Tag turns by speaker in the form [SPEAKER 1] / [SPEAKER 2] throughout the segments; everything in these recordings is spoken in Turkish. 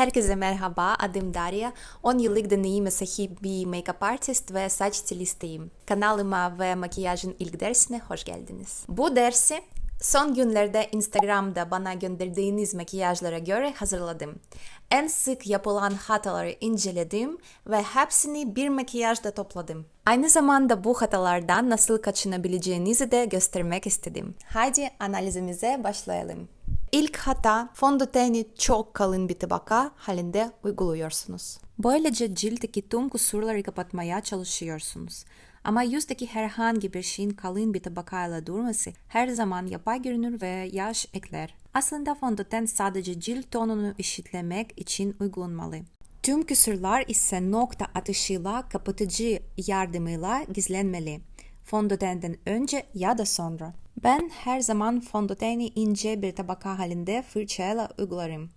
[SPEAKER 1] Herkese merhaba, adım Darya. 10 yıllık deneyime sahip bir make-up artist ve saç stilistiyim. Kanalıma ve makyajın ilk dersine hoş geldiniz. Bu dersi son günlerde Instagram'da bana gönderdiğiniz makyajlara göre hazırladım. En sık yapılan hataları inceledim ve hepsini bir makyajda topladım. Aynı zamanda bu hatalardan nasıl kaçınabileceğinizi de göstermek istedim. Haydi analizimize başlayalım. İlk hata fondöteni çok kalın bir tabaka halinde uyguluyorsunuz. Böylece ciltteki tüm kusurları kapatmaya çalışıyorsunuz. Ama yüzdeki herhangi bir şeyin kalın bir tabakayla durması her zaman yapay görünür ve yaş ekler. Aslında fondöten sadece cilt tonunu eşitlemek için uygulanmalı. Tüm kusurlar ise nokta atışıyla kapatıcı yardımıyla gizlenmeli. Fondötenden önce ya da sonra. Ben her zaman fondöteni ince bir tabaka halinde fırçayla uygularım.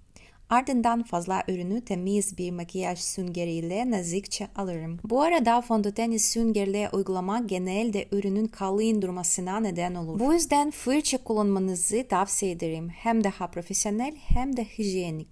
[SPEAKER 1] Ardından fazla ürünü temiz bir makyaj süngeriyle nazikçe alırım. Bu arada fondöteni süngerle uygulamak genelde ürünün kalın durmasına neden olur. Bu yüzden fırça kullanmanızı tavsiye ederim. Hem daha profesyonel hem de hijyenik.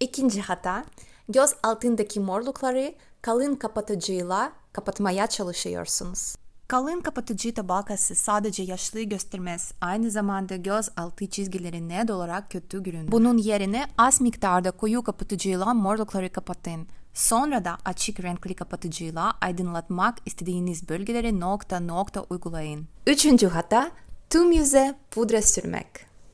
[SPEAKER 1] İkinci hata, göz altındaki morlukları kalın kapatıcıyla kapatmaya çalışıyorsunuz. Kalın kapatıcı tabakası sadece yaşlı göstermez, aynı zamanda göz altı çizgilerine olarak kötü görünür. Bunun yerine az miktarda koyu kapatıcıyla morlukları kapatın. Sonra da açık renkli kapatıcıyla aydınlatmak istediğiniz bölgeleri nokta nokta uygulayın. Üçüncü hata, tüm yüze pudra sürmek.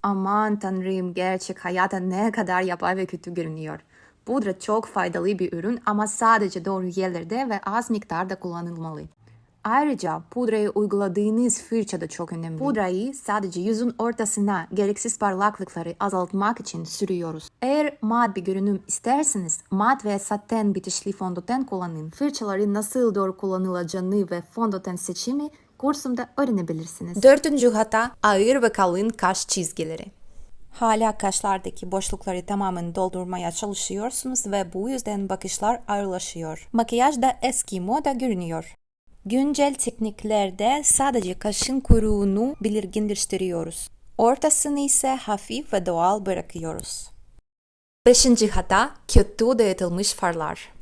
[SPEAKER 1] Aman tanrım gerçek hayata ne kadar yapay ve kötü görünüyor. Pudra çok faydalı bir ürün ama sadece doğru yerlerde ve az miktarda kullanılmalı. Ayrıca pudrayı uyguladığınız fırça da çok önemli. Pudrayı sadece yüzün ortasına gereksiz parlaklıkları azaltmak için sürüyoruz. Eğer mat bir görünüm isterseniz mat ve saten bitişli fondöten kullanın. Fırçaları nasıl doğru kullanılacağını ve fondöten seçimi kursumda öğrenebilirsiniz. Dördüncü hata ağır ve kalın kaş çizgileri. Hala kaşlardaki boşlukları tamamen doldurmaya çalışıyorsunuz ve bu yüzden bakışlar ağırlaşıyor. Makyaj da eski moda görünüyor. Güncel tekniklerde sadece kaşın kuyruğunu belirginleştiriyoruz. Ortasını ise hafif ve doğal bırakıyoruz. Beşinci hata kötü dağıtılmış farlar.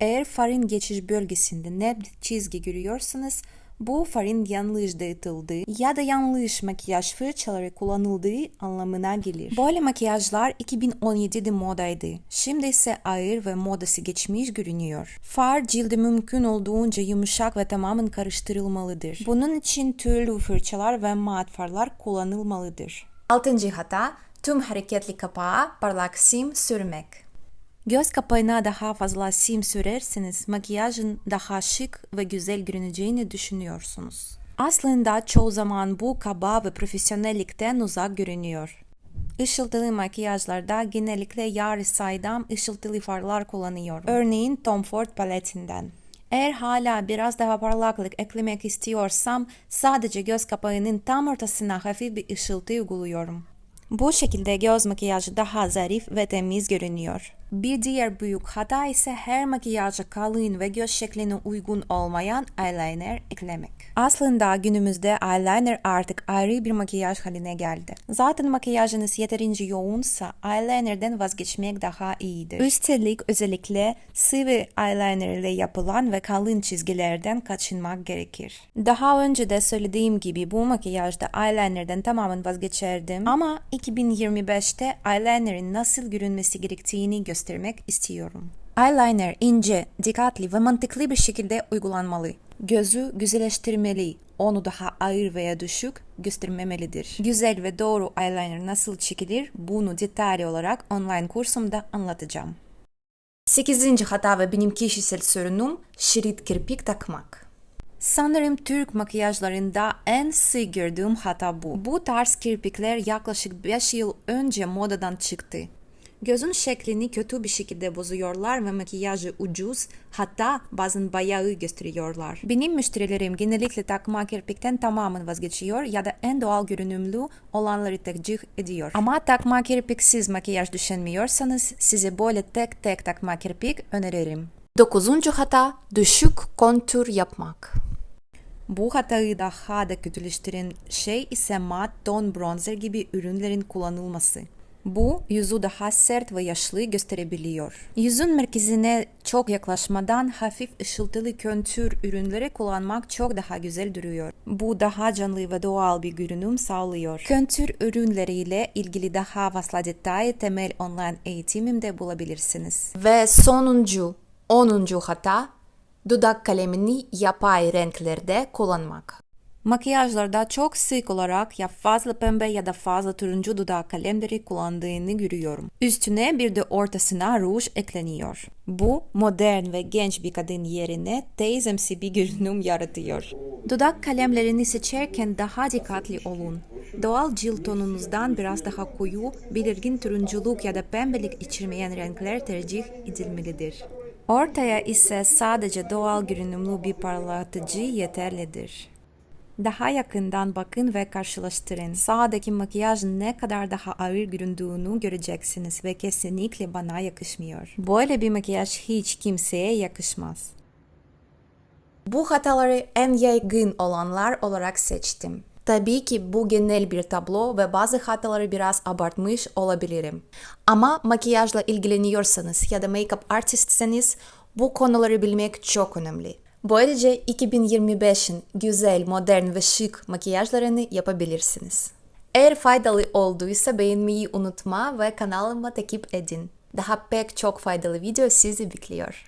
[SPEAKER 1] Eğer farın geçiş bölgesinde net çizgi görüyorsanız bu farın yanlış dağıtıldığı ya da yanlış makyaj fırçaları kullanıldığı anlamına gelir. Böyle makyajlar 2017'de modaydı. Şimdi ise ağır ve modası geçmiş görünüyor. Far cildi mümkün olduğunca yumuşak ve tamamen karıştırılmalıdır. Bunun için türlü fırçalar ve mat farlar kullanılmalıdır. Altıncı hata tüm hareketli kapağa parlak sim sürmek. Göz kapağına daha fazla sim sürerseniz makyajın daha şık ve güzel görüneceğini düşünüyorsunuz. Aslında çoğu zaman bu kaba ve profesyonellikten uzak görünüyor. Işıltılı makyajlarda genellikle yarı saydam ışıltılı farlar kullanıyor. Örneğin Tom Ford paletinden. Eğer hala biraz daha parlaklık eklemek istiyorsam sadece göz kapağının tam ortasına hafif bir ışıltı uyguluyorum. Bu şekilde göz makyajı daha zarif ve temiz görünüyor. Bir diğer büyük hata ise her makyaja kalın ve göz şekline uygun olmayan eyeliner eklemek. Aslında günümüzde eyeliner artık ayrı bir makyaj haline geldi. Zaten makyajınız yeterince yoğunsa eyelinerden vazgeçmek daha iyidir. Üstelik özellikle sıvı eyeliner ile yapılan ve kalın çizgilerden kaçınmak gerekir. Daha önce de söylediğim gibi bu makyajda eyelinerden tamamen vazgeçerdim ama 2025'te eyelinerin nasıl görünmesi gerektiğini göstermek istiyorum. Eyeliner ince, dikkatli ve mantıklı bir şekilde uygulanmalı. Gözü güzelleştirmeli, onu daha ağır veya düşük göstermemelidir. Güzel ve doğru eyeliner nasıl çekilir bunu detaylı olarak online kursumda anlatacağım. 8. hata ve benim kişisel sorunum şerit kirpik takmak. Sanırım Türk makyajlarında en sık gördüğüm hata bu. Bu tarz kirpikler yaklaşık 5 yıl önce modadan çıktı. Gözün şeklini kötü bir şekilde bozuyorlar ve makyajı ucuz hatta bazen bayağı gösteriyorlar. Benim müşterilerim genellikle takma kirpikten tamamen vazgeçiyor ya da en doğal görünümlü olanları tercih ediyor. Ama takma kirpiksiz makyaj düşünmüyorsanız size böyle tek tek takma kirpik öneririm. Dokuzuncu hata düşük kontür yapmak. Bu hatayı daha da kötüleştiren şey ise mat ton bronzer gibi ürünlerin kullanılması. Bu yüzü daha sert ve yaşlı gösterebiliyor. Yüzün merkezine çok yaklaşmadan hafif ışıltılı kontür ürünleri kullanmak çok daha güzel duruyor. Bu daha canlı ve doğal bir görünüm sağlıyor. Kontür ürünleriyle ilgili daha fazla detay temel online eğitimimde bulabilirsiniz. Ve sonuncu, onuncu hata, dudak kalemini yapay renklerde kullanmak. Makyajlarda çok sık olarak ya fazla pembe ya da fazla turuncu dudak kalemleri kullandığını görüyorum. Üstüne bir de ortasına ruj ekleniyor. Bu modern ve genç bir kadın yerine teyzemsi bir görünüm yaratıyor. Dudak kalemlerini seçerken daha dikkatli olun. Doğal cilt tonunuzdan biraz daha koyu, belirgin turunculuk ya da pembelik içermeyen renkler tercih edilmelidir. Ortaya ise sadece doğal görünümlü bir parlatıcı yeterlidir. Daha yakından bakın ve karşılaştırın. Sağdaki makyajın ne kadar daha ağır göründüğünü göreceksiniz ve kesinlikle bana yakışmıyor. Böyle bir makyaj hiç kimseye yakışmaz. Bu hataları en yaygın olanlar olarak seçtim. Tabii ki bu genel bir tablo ve bazı hataları biraz abartmış olabilirim. Ama makyajla ilgileniyorsanız ya da make-up artistseniz bu konuları bilmek çok önemli. Böylece 2025'in güzel, modern ve şık makyajlarını yapabilirsiniz. Eğer faydalı olduysa beğenmeyi unutma ve kanalıma takip edin. Daha pek çok faydalı video sizi bekliyor.